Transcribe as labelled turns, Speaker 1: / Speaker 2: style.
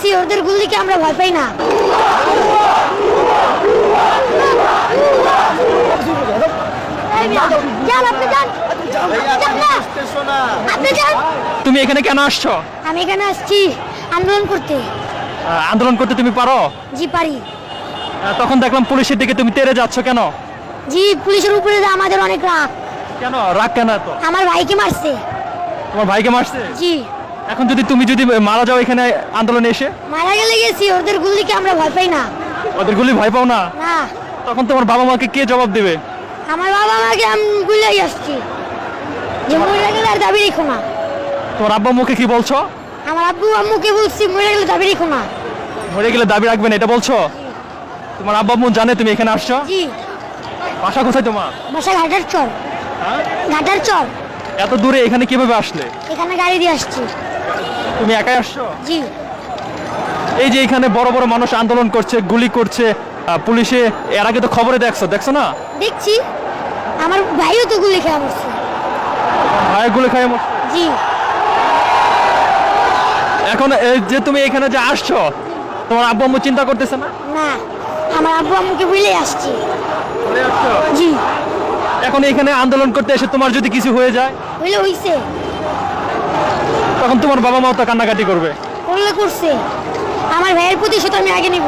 Speaker 1: গেছি ওদের গুলিকে আমরা ভয় পাই না।
Speaker 2: তুমি এখানে কেন আসছো?
Speaker 1: আমি এখানে আসছি আন্দোলন করতে।
Speaker 2: আন্দোলন করতে তুমি পারো?
Speaker 1: জি পারি।
Speaker 2: তখন দেখলাম পুলিশের দিকে তুমি তেরে যাচ্ছ কেন?
Speaker 1: জি পুলিশের উপরে যে আমাদের অনেক রাগ।
Speaker 2: কেন? রাগ কেন এত?
Speaker 1: আমার ভাইকে মারছে।
Speaker 2: তোমার ভাইকে মারছে?
Speaker 1: জি।
Speaker 2: এখন যদি তুমি যদি মারা যাও এখানে আন্দোলনে এসে?
Speaker 1: মারা গেলে গেছি ওদের গুলিকে আমরা ভয় পাই না।
Speaker 2: ওদের গুলি ভয় পাও না?
Speaker 1: না।
Speaker 2: তখন তোমার বাবা মাকে কে জবাব দেবে?
Speaker 1: আমার বাবা আমাকে আমি গুলাই আসছি। যে মরে গেলে আর দাবি রেখো না।
Speaker 2: তোমার আব্বা মুখে কি বলছো?
Speaker 1: আমার আব্বু আম্মুকে বলছি মরে গেলে দাবি রেখো না।
Speaker 2: মরে গেলে দাবি রাখবেন এটা বলছো? তোমার আব্বা আম্মু জানে তুমি এখানে আসছো?
Speaker 1: জি।
Speaker 2: বাসা কোথায় তোমার?
Speaker 1: বাসা ঘাটার চর
Speaker 2: হ্যাঁ?
Speaker 1: ঘাটার চর
Speaker 2: এত দূরে এখানে কীভাবে আসলে?
Speaker 1: এখানে গাড়ি দিয়ে আসছি।
Speaker 2: তুমি একাই আসছো?
Speaker 1: জি।
Speaker 2: এই যে এখানে বড় বড় মানুষ আন্দোলন করছে গুলি করছে পুলিশে এর আগে তো খবরে দেখছ দেখছ না?
Speaker 1: দেখছি। আমার ভাইও তো গুলি খেয়ে মরছে।
Speaker 2: ভাই গুলি খাই মরছে।
Speaker 1: জি।
Speaker 2: এখন এই যে তুমি এখানে যে আসছো তোমার আব্বু আম্মু চিন্তা করতেছে না?
Speaker 1: না আমার আব্বু আম্মুকে বুঝলে আসছি। জি।
Speaker 2: এখন এখানে আন্দোলন করতে এসে তোমার যদি কিছু হয়ে যায়?
Speaker 1: বুঝলে হইছে।
Speaker 2: তখন তোমার বাবা মাও তো কান্নাকাটি করবে।
Speaker 1: করলে করছে। আমার ভাইয়ের প্রতি প্রতিশোধ আমি আগে নিব।